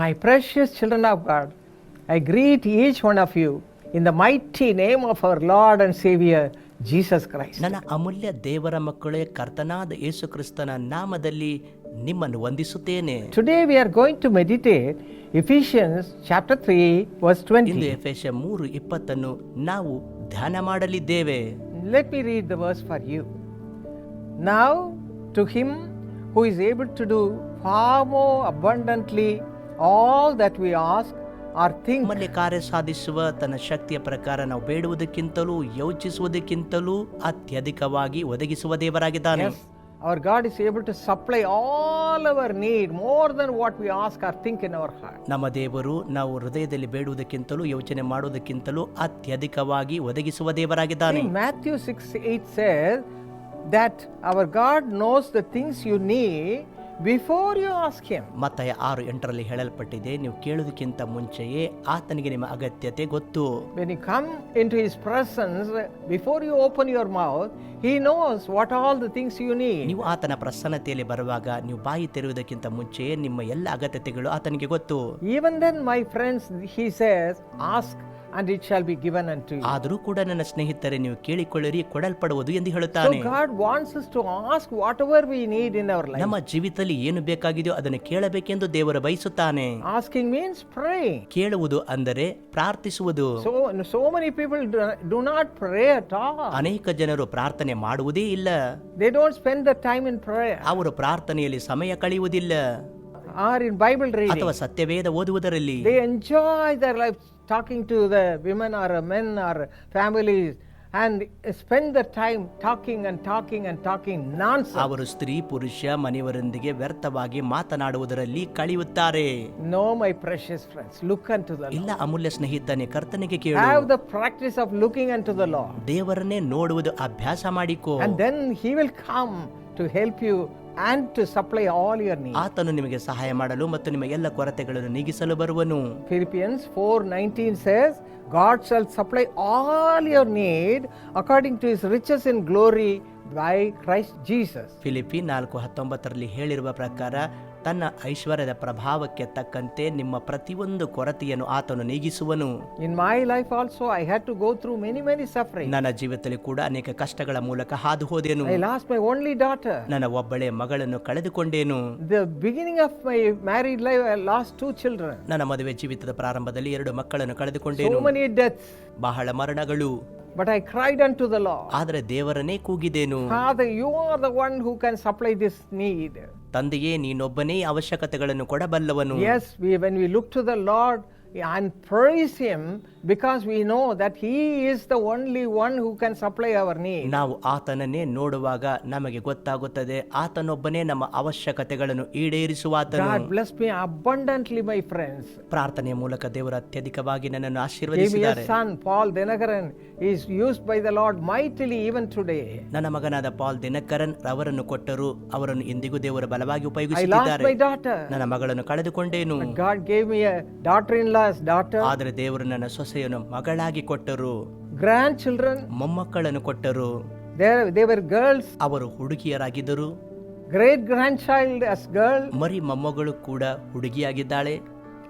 My precious children of God, I greet each one of you in the mighty name of our Lord and Savior, Jesus Christ. ನನ್ನ ಅಮೂಲ್ಯ ದೇವರ ಮಕ್ಕಳೇ ಕರ್ತನಾದ ಯೇಸು ಕ್ರಿಸ್ತನ ನಾಮದಲ್ಲಿ ನಿಮ್ಮನ್ನು ವಂದಿಸುತ್ತೇನೆ Today we are going to meditate Ephesians chapter 3, verse ಇಂದು 20. ಎಫೆಸ ಮೂರು ಇಪ್ಪತ್ತನ್ನು ನಾವು ಧ್ಯಾನ ಮಾಡಲಿದ್ದೇವೆ Let me read the verse for you. Now, to him who is able to do far more abundantly all that we ask or think ನಮ್ಮಲ್ಲಿ ಕಾರ್ಯ ಸಾಧಿಸುವ ತನ್ನ ಶಕ್ತಿಯ ಪ್ರಕಾರ ನಾವು ಬೇಡುವುದಕ್ಕಿಂತಲೂ ಯೋಚಿಸುವುದಕ್ಕಿಂತಲೂ ಅತ್ಯಧಿಕವಾಗಿ ಒದಗಿಸುವ ದೇವರಾಗಿದ್ದಾನೆ our our God is able to supply all our need more than what we ask or think in our heart. ನಮ್ಮ ದೇವರು ನಾವು ಹೃದಯದಲ್ಲಿ ಬೇಡುವುದಕ್ಕಿಂತಲೂ ಯೋಚನೆ ಮಾಡುವುದಕ್ಕಿಂತಲೂ ಅತ್ಯಧಿಕವಾಗಿ ಒದಗಿಸುವ ದೇವರಾಗಿದ್ದಾನೆ Matthew Matthew 6 8 says that our God knows the things you need before you ask him ಮತ್ತೆ ಆರು ಎಂಟರಲ್ಲಿ ಹೇಳಲ್ಪಟ್ಟಿದೆ ನೀವು ಕೇಳುವುದಕ್ಕಿಂತ ಮುಂಚೆಯೇ ಆತನಿಗೆ ನಿಮ್ಮ ಅಗತ್ಯತೆ ಗೊತ್ತು. When you come into his presence, before you open your mouth he knows what all the things you need. ನೀವು ಆತನ ಪ್ರಸನ್ನತೆಯಲ್ಲಿ ಬರುವಾಗ ನೀವು ಬಾಯಿ ತೆರೆಯುವುದಕ್ಕಿಂತ ಮುಂಚೆಯೇ ನಿಮ್ಮ ಎಲ್ಲ ಅಗತ್ಯತೆಗಳು ಆತನಿಗೆ ಗೊತ್ತು. Even then my friends he says Ask and it shall be given unto you. ಆದರೂ ಕೂಡ ನನ್ನ ಸ್ನೇಹಿತರೆ ನೀವು ಕೇಳಿಕೊಳ್ಳಿರಿ ಕೊಡಲ್ಪಡುವುದು ಎಂದು So, ಹೇಳುತ್ತಾನೆ God wants us to ask whatever we need in our life. ನಮ್ಮ ಜೀವಿತದಲ್ಲಿ ಏನು ಬೇಕಾಗಿದೆಯೋ ಅದನ್ನು ಕೇಳಬೇಕೆಂದು ದೇವರು ಬಯಸುತ್ತಾನೆ Asking means praying. ಕೇಳುವುದು ಅಂದರೆ ಪ್ರಾರ್ಥಿಸುವುದು So, so many people do, do not pray at all. ಅನೇಕ ಜನರು ಪ್ರಾರ್ಥನೆ ಮಾಡುವುದೇ ಇಲ್ಲ They don't spend the time in prayer ಅವರು ಪ್ರಾರ್ಥನೆಯಲ್ಲಿ ಸಮಯ ಕಳೆಯುವುದಿಲ್ಲ or in Bible reading. ಅಥವಾ ಸತ್ಯವೇದ ಓದುವುದರಲ್ಲಿ They enjoy their life talking to the women or men or families and spend the time talking and talking and talking nonsense. ಅವರು ಸ್ತ್ರೀ ಪುರುಷ ಮನೆಯವರೊಂದಿಗೆ ವ್ಯರ್ಥವಾಗಿ ಮಾತನಾಡುವುದರಲ್ಲಿ ಕಳೆಯುತ್ತಾರೆ No, my precious friends, look unto the Lord. ಇಲ್ಲ ಅಮೂಲ್ಯ kartanege ಕರ್ತನಿಗೆ ಕೇಳು Have the practice of looking unto the Lord. ದೇವರನ್ನೇ ನೋಡುವುದು ಅಭ್ಯಾಸ ಮಾಡಿಕೋ And then He will come to help you and to supply all your needs. ಆತನು ನಿಮಗೆ ಸಹಾಯ ಮಾಡಲು ಮತ್ತು ನಿಮ್ಮ ಎಲ್ಲ ಕೊರತೆಗಳನ್ನು ನೀಗಿಸಲು ಬರುವನು Philippians 4:19 says, God shall supply all your need according to his riches in glory by Christ Jesus Philippi ನಾಲ್ಕು ಹತ್ತೊಂಬತ್ತರಲ್ಲಿ ಹೇಳಿರುವ ಪ್ರಕಾರ ತನ್ನ ಐಶ್ವರ್ಯದ ಪ್ರಭಾವಕ್ಕೆ ತಕ್ಕಂತೆ ನಿಮ್ಮ ಪ್ರತಿಯೊಂದು ಕೊರತೆಯನ್ನು ಆತನು ನೀಗಿಸುವನು. In my life also I had to go through many many suffering ನನ್ನ ಜೀವಿತದಲ್ಲಿ ಕೂಡ ಅನೇಕ ಕಷ್ಟಗಳ ಮೂಲಕ ಹಾದು ಹೋದೆನು I lost my only daughter ನನ್ನ ಒಬ್ಬಳೆ ಮಗಳನ್ನು ಕಳೆದುಕೊಂಡೇನು. The beginning of my married life I lost two children ನನ್ನ ಮದುವೆ ಜೀವಿತದ ಪ್ರಾರಂಭದಲ್ಲಿ ಎರಡು ಮಕ್ಕಳನ್ನು ಕಳೆದುಕೊಂಡೇನು. So many deaths. ಬಹಳ ಮರಣಗಳು. But cried unto the Lord ಆದರೆ ದೇವರನ್ನೇ ಕೂಗಿದೇನು. Father you are the one who can supply this need ತಂದೆಯೇ ನೀನೊಬ್ಬನೇ ಅವಶ್ಯಕತೆಗಳನ್ನು ಕೊಡಬಲ್ಲವನು. As we when we look to the Lord and praise Him because we know that He is the only one who can supply our need. ನಾವು ಆತನನ್ನೇ ನೋಡುವಾಗ ನಮಗೆ ಗೊತ್ತಾಗುತ್ತದೆ ಆತನೊಬ್ಬನೇ ನಮ್ಮ ಅವಶ್ಯಕತೆಗಳನ್ನು ಈಡೇರಿಸುವಾತನು God bless me abundantly, my friends. ಪ್ರಾರ್ಥನೆಯ ಮೂಲಕ ದೇವರು ಅತ್ಯಧಿಕವಾಗಿ ನನ್ನನ್ನು ಆಶೀರ್ವದಿಸಿದ್ದಾರೆ son, Paul Dinagaran, is used by the Lord mightily even today. ನನ್ನ ಮಗನಾದ ಪಾಲ್ ದಿನಕರನ್ ಅವರನ್ನು ಕೊಟ್ಟರು ಅವರನ್ನು ಇಂದಿಗೂ ದೇವರು ಬಲವಾಗಿ I lost ಉಪಯೋಗಿಸುತ್ತಿದ್ದಾರೆ my daughter. ನನ್ನ ಮಗಳನ್ನು ಕಳೆದುಕೊಂಡೇನು God gave me a God's daughter ಆದರೆ ದೇವರು ನನ್ನ ಸೊಸೆಯನ್ನು ಮಗಳಾಗಿ ಕೊಟ್ಟರು. ಗ್ರ್ಯಾಂಡ್ ಚಿಲ್ಡ್ರನ್ ಮೊಮ್ಮಕ್ಕಳನ್ನು ಕೊಟ್ಟರು. ದೇವರ್ ಗರ್ಲ್ಸ್ ಅವರು ಹುಡುಗಿಯರಾಗಿದ್ದರು. Great grandchild as girl ಮರಿ ಮೊಮ್ಮಗಳು ಕೂಡ ಹುಡುಗಿಯಾಗಿದ್ದಾಳೆ.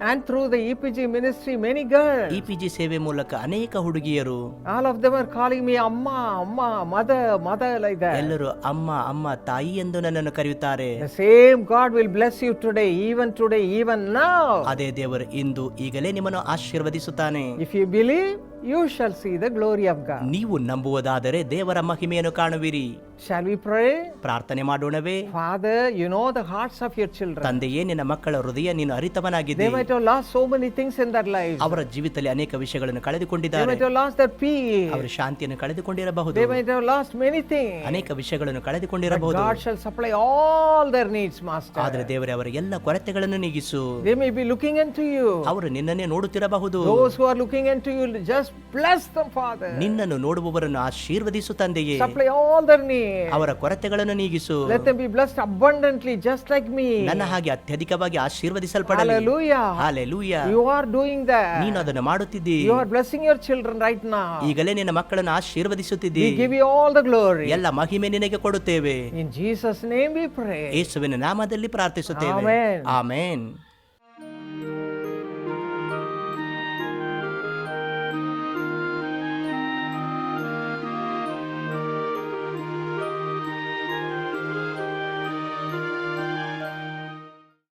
And through the EPG ministry, many girls. E P G ಸೇವೆ ಮೂಲಕ ಅನೇಕ ಹುಡುಗಿಯರು All of them are calling me Amma, Amma, ಮದ Mother, like that. ಎಲ್ಲರೂ ಅಮ್ಮ ಅಮ್ಮ ತಾಯಿ ಎಂದು ನನ್ನನ್ನು ಕರೆಯುತ್ತಾರೆ The same God will bless you today, even today, even now. ಅದೇ ದೇವರು ಇಂದು ಈಗಲೇ ನಿಮ್ಮನ್ನು ಆಶೀರ್ವದಿಸುತ್ತಾನೆ If you believe, you shall see the glory of God. ನೀವು ನಂಬುವುದಾದರೆ ದೇವರ ಮಹಿಮೆಯನ್ನು ಕಾಣುವಿರಿ Shall we pray? ಪ್ರಾರ್ಥನೆ ಮಾಡೋಣವೇ Father, you know the hearts of your children. ತಂದೆಯೇ ನಿನ್ನ ಮಕ್ಕಳ ಹೃದಯ ನೀನು ಅರಿತವನಾಗಿದೆ They might have lost so many things in their lives. ಅವರ ಜೀವಿತದಲ್ಲಿ ಅನೇಕ ವಿಷಯಗಳನ್ನು They ಕಳೆದುಕೊಂಡಿದ್ದಾರೆ might have lost their peace. ಅವರ ಶಾಂತಿಯನ್ನು ಕಳೆದುಕೊಂಡಿರಬಹುದು They might have lost many things. ಅನೇಕ ವಿಷಯಗಳನ್ನು ಕಳೆದುಕೊಂಡಿರಬಹುದು God shall supply all their needs, Master. ಆದರೆ ದೇವರೇ ಅವರ ಎಲ್ಲ ಕೊರತೆಗಳನ್ನು ನೀಗಿಸು They may be looking to you. ಅವರು ನಿನ್ನನ್ನೇ ನೋಡುತ್ತಿರಬಹುದು Those who are looking into you, just bless them, Father. ನಿನ್ನನ್ನು ನೋಡುವವರನ್ನು ಆಶೀರ್ವದಿಸು ತಂದೆಯೇ Supply all their needs. ಅವರ ಕೊರತೆಗಳನ್ನು ನೀಗಿಸು Let them be blessed abundantly, just like me. ನನ್ನ ಹಾಗೆ ಅತ್ಯಧಿಕವಾಗಿ ಆಶೀರ್ವದಿಸಲ್ಪಡಲಿ Hallelujah. Hallelujah You are doing ನೀನು that. ಅದನ್ನು ಮಾಡುತ್ತಿದ್ದಿ You are blessing your children right now. ಈಗಲೇ ನಿನ್ನ ಮಕ್ಕಳನ್ನು ಆಶೀರ್ವದಿಸುತ್ತಿದ್ದಿ We give you all the glory. ಎಲ್ಲ ಮಹಿಮೆ ನಿನಗೆ ಕೊಡುತ್ತೇವೆ In Jesus' name we pray. ಯೇಸುವಿನ ನಾಮದಲ್ಲಿ ಪ್ರಾರ್ಥಿಸುತ್ತೇವೆ Amen. ಆಮೇನ್